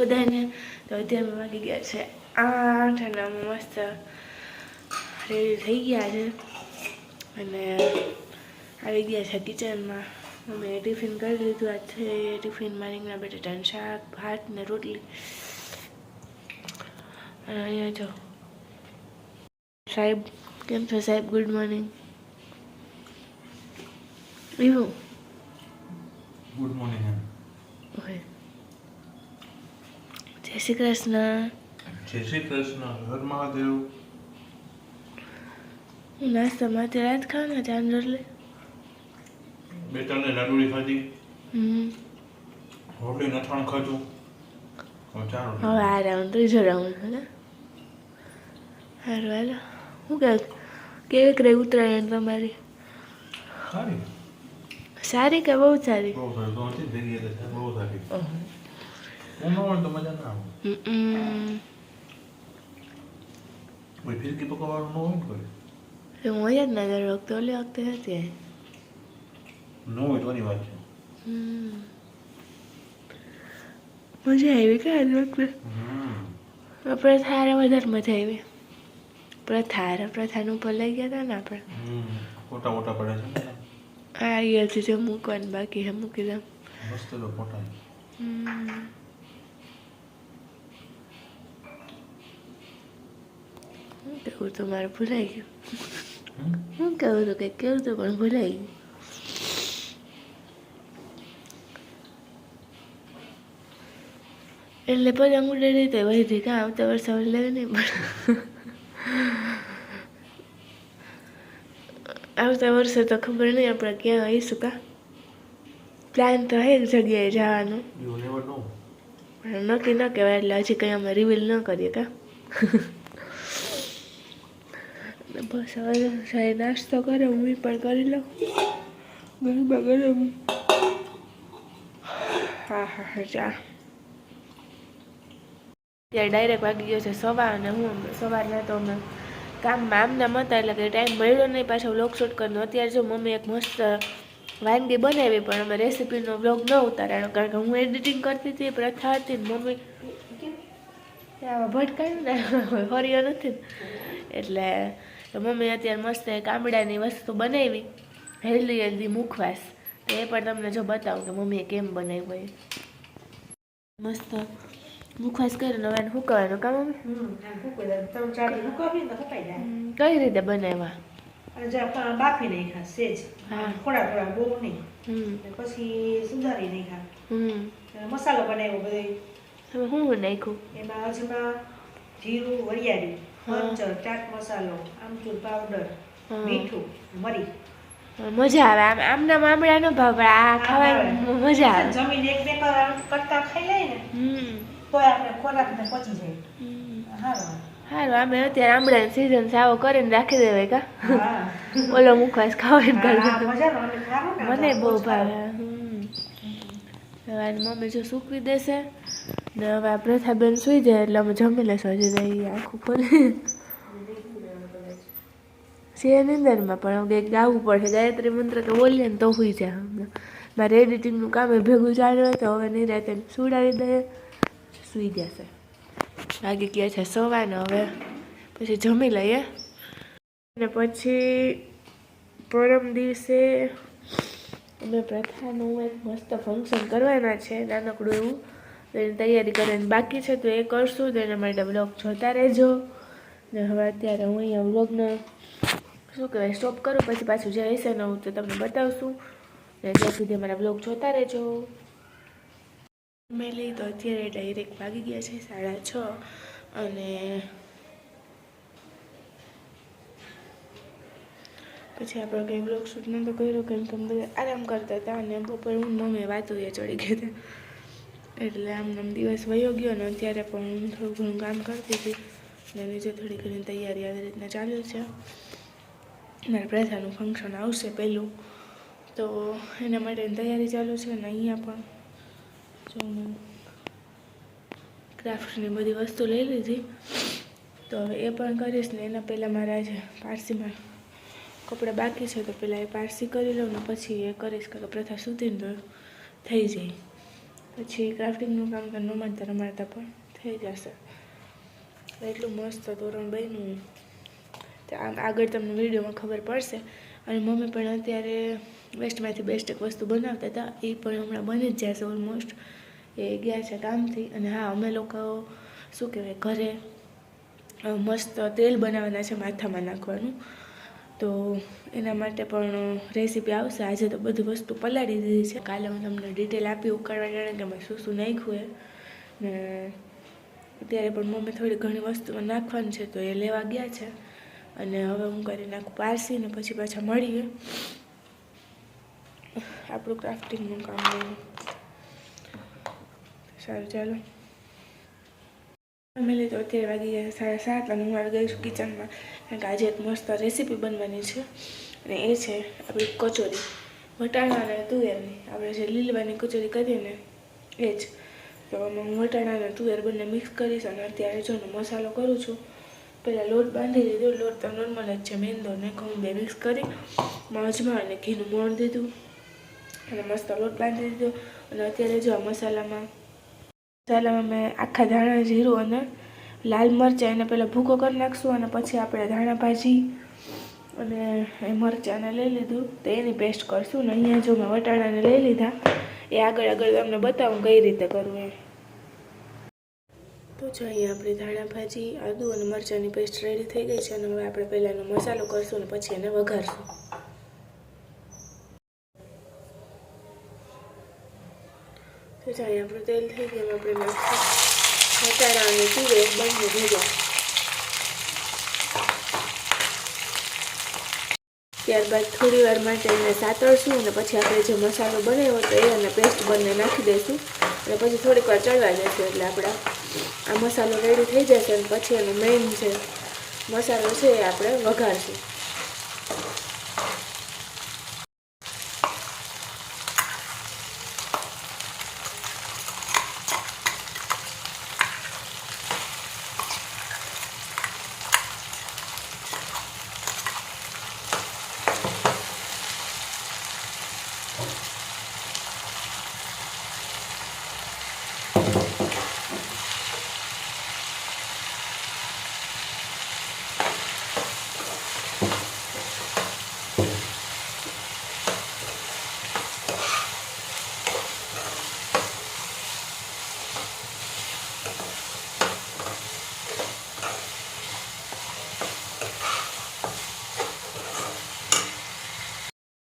બધાને. તો અત્યારે વાગી ગયા છે આઠ અને મસ્ત રેડી થઈ ગયા છે. અને આવી ગયા છે કિચનમાં અમે ટિફિન કરી લીધું આજ છે. ટિફિનમાં રીંગણા બટેટાનું શાક, ભાત ને રોટલી. અને અહીંયા જો. સાહેબ, કેમ છો સાહેબ? ગુડ મોર્નિંગ એવું? ગુડ મોર્નિંગ એમ ઓકે જય શ્રી કૃષ્ણ જય શ્રી કૃષ્ણ હર મહાદેવ હું નાસ્તામાં રાત ખાવ ને ચાંદ રોટલી બે ત્રણ લાડુડી ખાધી. હમ. રોટલી નથાણ ખાધું. હવે આ રાઉન્ડ ત્રીજો રાઉન્ડ ને? સારું હાલો. શું કહે કેવી રહી ઉત્તરાયણ તમારી? સારી. સારી કે બહુ સારી? બહુ સારી. બહુ સારી. હું ન હોય તો મજા ના આવે કોઈ ફિરકી પકવવાનું ન હોય ને કોઈ હું હોય જ ના દર વખતે ઓલી વખતે હતી ન હોય તો વાત છે મજા આવી કે આજ વખતે હમ પ્રથા હારે વધારે મજા આવી પ્રથા હારે પ્રથાનું ઉપર લઈ ગયા હતા ને આપણે ફોટા મોટા પડે છે આ ગયા છે જે મૂકવાનું બાકી હે મૂકી દઉં મસ્ત તો ફોટા હમ. કેવું તો મારે ભૂલાઈ ગયું હમ? શું કેવું તો કંઈક કેવું તો પણ ભૂલાઈ ગયું એટલે પતંગ ઉડે રીતે વહી કાં આવતા વર્ષે લેવી નહીં પણ આવતા વર્ષે તો ખબર નહીં આપણે ક્યાં આવીશું કા પ્લાન તો એક જગ્યાએ જવાનું. પણ નક્કી ન કહેવાય એટલે હજી કંઈ અમે રિવીલ ન કરીએ કા બસ હવે સાહેબ નાસ્તો કરે હું પણ કરી લઉં. ગરબા ગરમ હા હા હા ચા અત્યારે ડાયરેક્ટ વાગી ગયો છે સવાર અને હું સવારના તો અમે કામમાં આમના હતા એટલે કે ટાઈમ મળ્યો નહીં. પાછો વ્લોગ શૂટ કરવાનો. અત્યારે જો મમ્મી એક મસ્ત વાનગી બનાવી, પણ અમે રેસીપીનો વ્લોગ ન ઉતારાયો. કારણ કે હું એડિટિંગ કરતી હતી, પ્રથા હતી મમ્મી ભટકાયું ને, હરિયો નથી. એટલે તો મમ્મી અત્યારે મસ્ત એક આંબળાની વસ્તુ બનાવી. હેલ્ધી હેલ્ધી મુખવાસ. તો એ પણ તમને જો બતાવું કે મમ્મીએ કેમ બનાવ્યું એ મસ્ત મુખવાસ કરીને હવે એને કામ મમ્મી કઈ રીતે બનાવ્યા? બાફી નાખ્યા, સેજ. થોડા થોડા, બહુ નહીં. પછી સુધારી નાખ્યા. મસાલો બનાવ્યો બધો. હું શું નાખ્યું? એમાં હજમાં જીરું, વરિયાળી. હળદર, ચાટ મસાલો, આમચૂર પાવડર, મીઠું, મરી. મજા આવે. આમ આમના મામડા નો ભાવ આ ખાવાની મજા આવે. જમીન એક બે કર- કટકા ખાઈ લઈએ ને હમ. તોય આપણે ખોરાકને પચી જાય. હમ. હારું. અમે અત્યારે આમળાની સિઝન સાવો કરીને રાખી દેવાય કા. ઓલો મુખવાસ ખાવાય હા, કરે મજાનો અને ખારો ને મને બહુ ભાવે. હમ. મમ્મી જો સૂકવી દેશે ને હવે આ પ્રથાબેન સુઈ જાય એટલે અમે જમી લેશું હજી તો આખું ખોલી. છે નિંદરમાં પણ હવે ગાવું પડશે. ગાયત્રી મંત્ર તો બોલીએ ને તો સુઈ જાય અમને મારે એડિટિંગનું કામ એ ભેગું ચાલ્યું હોય તો હવે નહીં રહેતા સુડાવી દઈએ. સુઈ જશે લાગે કહે છે સવાને હવે. પછી જમી લઈએ. અને પછી પરમ દિવસે અમે પ્રથાનું એક મસ્ત ફંક્શન કરવાના છે. નાનકડું એવું. તો એની તૈયારી કરીને બાકી છે, તો એ કરશું. તો એના માટે બ્લોગ જોતા રહેજો. ને હવે અત્યારે હું અહીંયા બ્લોગને શું કહેવાય સ્ટોપ કરું. પછી પાછું જે હશે ને હું તો તમને બતાવશું. ને ત્યાં સુધી મારા બ્લોગ જોતા રહેજો. મેં લઈ તો અત્યારે ડાયરેક્ટ વાગી ગયા છે સાડા છ. અને પછી આપણે કંઈ બ્લોગ શૂટ નહોતો કર્યો, કેમ કે આરામ કરતા હતા અને બપોર હું મમ્મી વાતો ચડી ગયા હતા. એટલે આમ આમ દિવસ વયો ગયો ને અત્યારે પણ હું થોડું ઘણું કામ કરતી હતી અને નીચે થોડી ઘણી તૈયારી આવી રીતના ચાલુ છે. મારા પ્રથાનું ફંક્શન આવશે પહેલું. તો એના માટેની તૈયારી ચાલુ છે અને અહીંયા પણ. જો હું ક્રાફ્ટની બધી વસ્તુ લઈ લીધી. તો એ પણ કરીશ ને એના પહેલાં મારા આજે પારસીમાં કપડાં બાકી છે તો પહેલાં એ પારસી કરી લઉં ને પછી એ કરીશ કે પ્રથા સુધીને તો થઈ જાય. પછી ક્રાફ્ટિંગનું કામ રમાડતા રમાડતા પણ થઈ જશે. એટલું મસ્ત તોરણ બન્યું. આગળ તમને વિડીયોમાં ખબર પડશે. અને મમ્મી પણ અત્યારે વેસ્ટમાંથી બેસ્ટ એક વસ્તુ બનાવતા હતા, એ પણ હમણાં બની જ જશે ઓલમોસ્ટ એ ગયા છે કામથી અને હા, અમે લોકો શું કહેવાય, ઘરે મસ્ત તેલ બનાવવાના છે માથામાં નાખવાનું. તો એના માટે પણ રેસીપી આવશે. આજે તો બધી વસ્તુ પલાળી દીધી છે. કાલે હું તમને ડિટેલ આપી ઉકાળવા જાણે કે મેં શું શું નાખ્યું એ. ને અત્યારે પણ મમ્મી થોડી ઘણી વસ્તુઓ નાખવાની છે તો એ લેવા ગયા છે. અને હવે હું કરી નાખું પારસી ને પછી પાછા મળીએ. આપણું ક્રાફ્ટિંગનું કામ સારું, ચાલો. ફેમિલી તો અત્યારે વાગી ગયા સાડા સાત અને હું આવી ગઈ છું કિચનમાં કારણ કે આજે એક મસ્ત રેસીપી બનવાની છે અને એ છે આપણી કચોરી. વટાણા અને તુવેરની. આપણે જે લીલવાની કચોરી કરીએ ને એ જ તો હું વટાણા અને તુવેર બંને મિક્સ કરીશ અને અત્યારે જો મસાલો કરું છું, પહેલાં લોટ બાંધી દીધો લોટ તો નોર્મલ જ છે. મેંદો ને ઘઉં બે મિક્સ કરી મજમાં અને ઘીનું મોણ દીધું અને મસ્ત લોટ બાંધી દીધો. અને અત્યારે જો મસાલામાં મસાલામાં મેં આખા ધાણા જીરું અને લાલ મરચાં એને પહેલાં ભૂકો કરી નાખશું અને પછી આપણે ધાણા ભાજી અને એ મરચાંને લઈ લીધું. તો એની પેસ્ટ કરશું ને અહીંયા જો મેં વટાણાને લઈ લીધા. એ આગળ આગળ તમને બતાવું કઈ રીતે કરવું એ તો જો અહીંયા આપણી ધાણા ભાજી, આદુ અને મરચાંની પેસ્ટ રેડી થઈ ગઈ છે અને હવે આપણે પહેલાંનો મસાલો કરશું અને પછી એને વઘારશું. તો જાય આપણું તેલ થઈ ગયું આપણે નાખશું. વટાણા અને તુવેર બંને ભેગા ત્યારબાદ થોડી માટે એને સાતળશું અને પછી આપણે જે મસાલો બનાવ્યો તો એ પેસ્ટ બંને નાખી દઈશું. અને પછી થોડીક વાર ચડવા જશે એટલે આપણા આ મસાલો રેડી થઈ જશે અને પછી એનો મેઇન છે મસાલો છે એ આપણે વઘારશું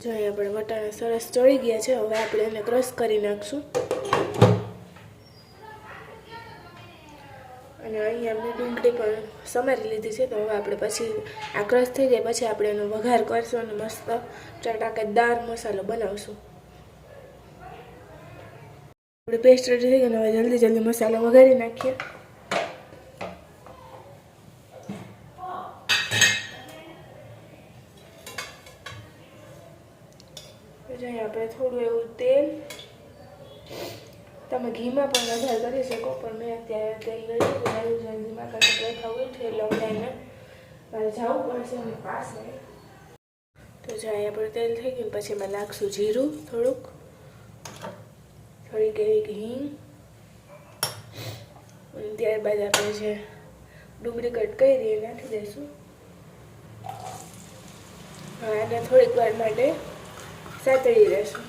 જો અહીં આપણે વટાણા સરસ ચડી ગયા છે. હવે આપણે એને ક્રશ કરી નાખશું. અને અહીંયા મેં ડુંગળી પણ સમારી લીધી છે. તો હવે આપણે પછી આ ક્રશ થઈ જાય પછી આપણે એનો વઘાર કરશું અને મસ્ત ચટાકેદાર મસાલો બનાવશું. આપણે પેસ્ટ રેડી થઈ ગઈ હવે જલ્દી જલ્દી મસાલો વઘારી નાખીએ પછી અહીં આપણે થોડું એવું તેલ તમે ઘીમાં પણ વધારે કરી શકો, પણ મેં અત્યારે તેલ લઈ જલ્દી જલ્દીમાં કારણ કે ખાવું છે એટલે મારે જવું પડશે એની પાસે. તો જો અહીંયા પર તેલ થઈ ગયું પછી એમાં નાખશું જીરું થોડુંક, થોડીક એવી ઘી. અને ત્યારબાદ આપણે જે ડુંગળી કટ કરી દઈએ નાખી દઈશું. હા એને થોડીક વાર માટે સાતળી રહેશું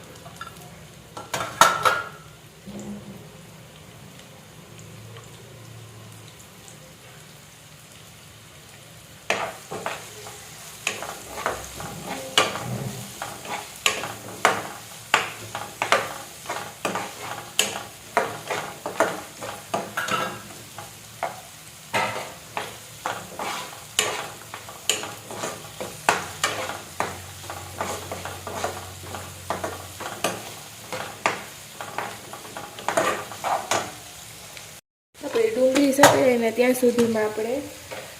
આપણે ડુંગળી સતળીને ત્યાં સુધીમાં આપણે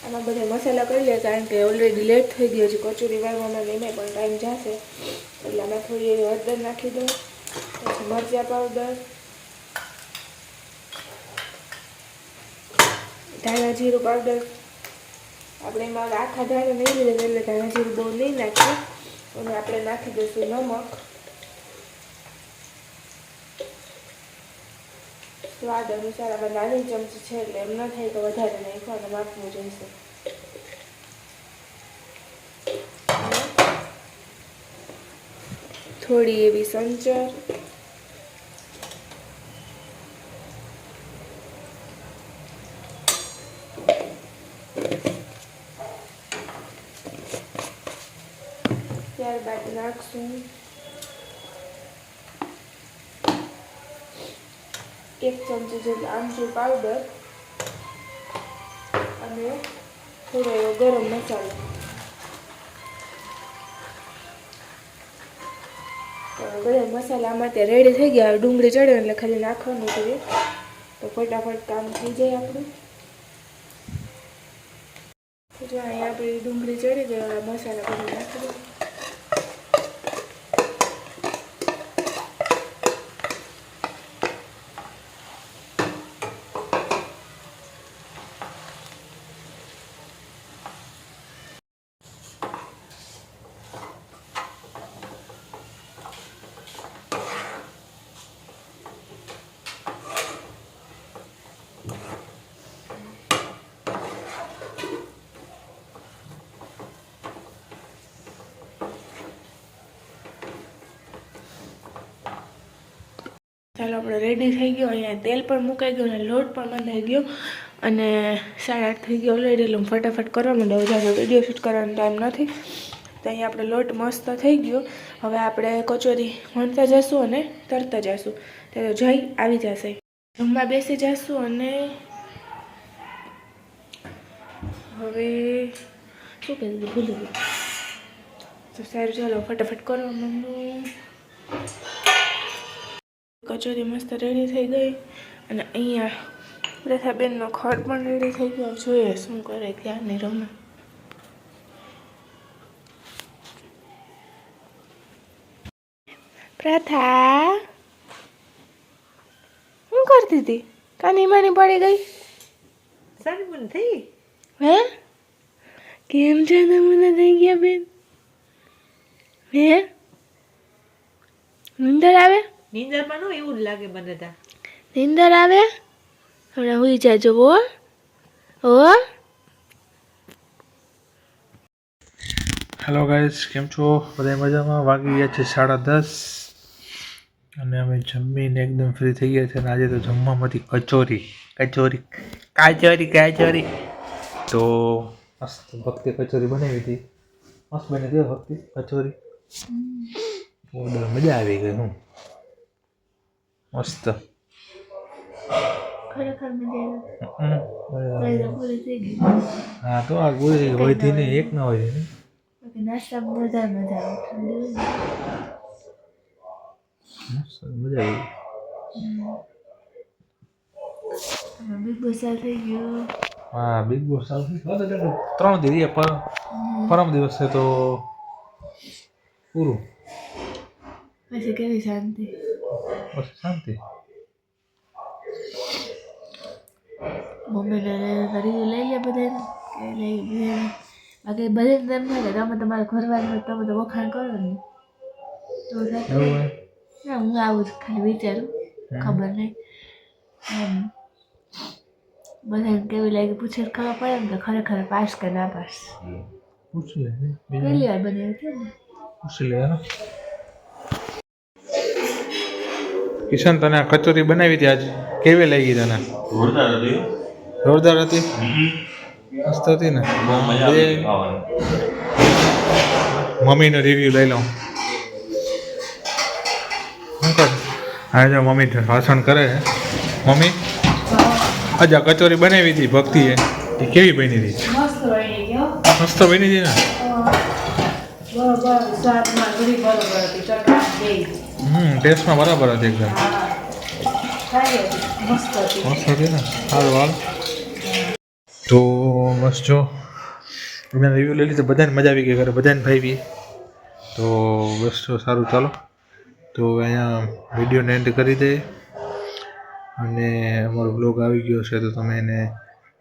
આમાં બધા મસાલા કરી લઈએ કારણ કે ઓલરેડી લેટ થઈ ગયો છે, કચોરી વાળવામાં એમાં પણ ટાઈમ જશે. એટલે આમાં થોડી એવી હળદર નાખી દઉં, પછી મરચાં પાવડર ધાણા જીરું પાવડર આપણે એમાં આખા ધાણા નહીં લીધા એટલે ધાણા જીરું બહુ નહીં નાખીએ. અને આપણે નાખી દઈશું નમક. સ્વાદ અનુસાર આમાં નાની ચમચી છે એટલે એમ ન થાય તો વધારે નાખવાનું માપનું જોઈશે. થોડી એવી સંચર. ત્યારબાદ નાખશું. એક ચમચી જેટલું આમચૂર પાવડર અને થોડો એવો ગરમ મસાલો બધા ગરમ મસાલામાં ત્યાં રેડી થઈ ગયા. ડુંગળી ચડે એટલે ખાલી નાખવાનું કરીએ તો ફટાફટ કામ થઈ જાય આપણું. જો અહીંયા આપણી ડુંગળી ચડી ગઈ મસાલા બધું નાખી દઉં. ચાલો આપણે રેડી થઈ ગયો. અહીંયા તેલ પણ મુકાઈ ગયું અને લોટ પણ બંધાઈ ગયો. અને સાડા આઠ થઈ ગયો ઓલરેડી એટલે હું ફટાફટ કરવા માંડ્યો જ્યારે વીડિયો શૂટ કરવાનો ટાઈમ નથી. તો અહીંયા આપણે લોટ મસ્ત થઈ ગયો. હવે આપણે કચોરી વણતા જઈશું અને તરતા જઈશું ત્યારે જઈ આવી જશે. જમવા બેસી જઈશું અને હવે શું કહે? ભૂલી તો સારું, ચાલો ફટાફટ કરવા માંડું. કચોરી મસ્ત રેડી થઈ ગઈ અને અહીંયા પ્રથાબેનનો ખડ પણ રેડી થઈ ગયો. જોઈએ શું કરે ત્યાં નહીં રમે. પ્રથા શું કરતી હતી? કાની માની પડી ગઈ? સનમૂન થઈ? હે? કેમ છે નમૂના થઈ ગયા બેન? હે? નીંદર આવે? નીંદરમાં નો એવું જ લાગે મને તા. નિંદર આવે? હમણાં જાય જાજો હો. હો? હેલો ગાઈસ કેમ છો? બધા મજામાં? વાગી ગયા છે સાડા દસ. અને અમે જમીને એકદમ ફ્રી થઈ ગયા છે અને આજે તો જમવામાંથી કચોરી. કચોરી. કાચોરી કાચોરી. તો મસ્ત ભક્તિ કચોરી બનાવી હતી. મસ્ત બની ગયો ભક્તિ કચોરી. મજા આવી ગઈ હું મસ્ત ખરેખર મજા હમ, મજા આવી. આવે પૂરી થઈ ગઈ હા તો આ ગોળી વધી ને એક ના હોય ને બાકી નાસ્તામાં વધારે મજા આવે ઠંડી હોય ને. મસ્ત મજા આવી હવે બિગ બોસ ચાલુ થઈ ગયો હા બિગ બોસ ચાલુ થઈ ગયું. હવે તો ત્રણ દિવસ પર પરમ દિવસે તો પૂરું પછી કેવી શાંતિ પછી શાંતિ મમ્મીને રિવ્યુ લઈ લે બધાને કે લઈ બધાને બાકી બધાને એમ થાય કે તમે તમારે ઘરવાળા હોય તમે તો વખાણ કરો ને તો ના હું આવું જ ખાલી વિચારું ખબર નહીં એમ બધાને કેવી લાગે પૂછે ખબર પડે ને કે ખરેખર પાસ કે ના પાસ પૂછી લે પહેલી વાર બનાવ્યું છે ને પૂછી લે ને કિશન તને કચોરી બનાવી હતી આજે? કેવી લાગી તને? જોરદાર હતી. જોરદાર હતી? મસ્ત હતી ને? મમ્મીનો રિવ્યુ લઈ લઉં. શું કર? હા જો મમ્મી ભાષણ કરે છે. મમ્મી આજે આ કચોરી બનાવી હતી ભક્તિએ. એ કેવી બની હતી? મસ્ત બની હતી ને? બરોબર સ્વાદમાં ઘણી બરોબર હતી. હમ, ટેસ્ટમાં બરાબર હતી એકદમ. મસ્ત હતી ને? સારું હાલ તો બસ જો મેં રિવ્યૂ લઈ લીધો, બધાને મજા આવી ગઈ ઘરે, બધાને ભાવી તો બસ જો, સારું, ચાલો. તો અહીંયા વિડીયોને એન્ડ કરી દે અને અમારો બ્લોગ આવી ગયો છે, તો તમે એને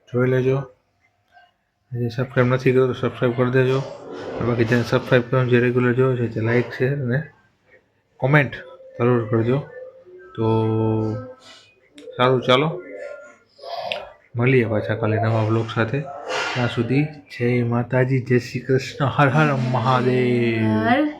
જોઈ લેજો. જે સબસ્ક્રાઈબ નથી કર્યો, તો સબસ્ક્રાઈબ કરી દેજો. બાકી જેને સબસ્ક્રાઈબ કરવાનું જે રેગ્યુલર જોયો છે, તે લાઈક શેર અને કોમેન્ટ જરૂર કરજો. તો સારું, ચાલો. મળીએ પાછા કાલે નવા બ્લોગ સાથે. ત્યાં સુધી જય માતાજી, જય શ્રી કૃષ્ણ. હર હર મહાદેવ.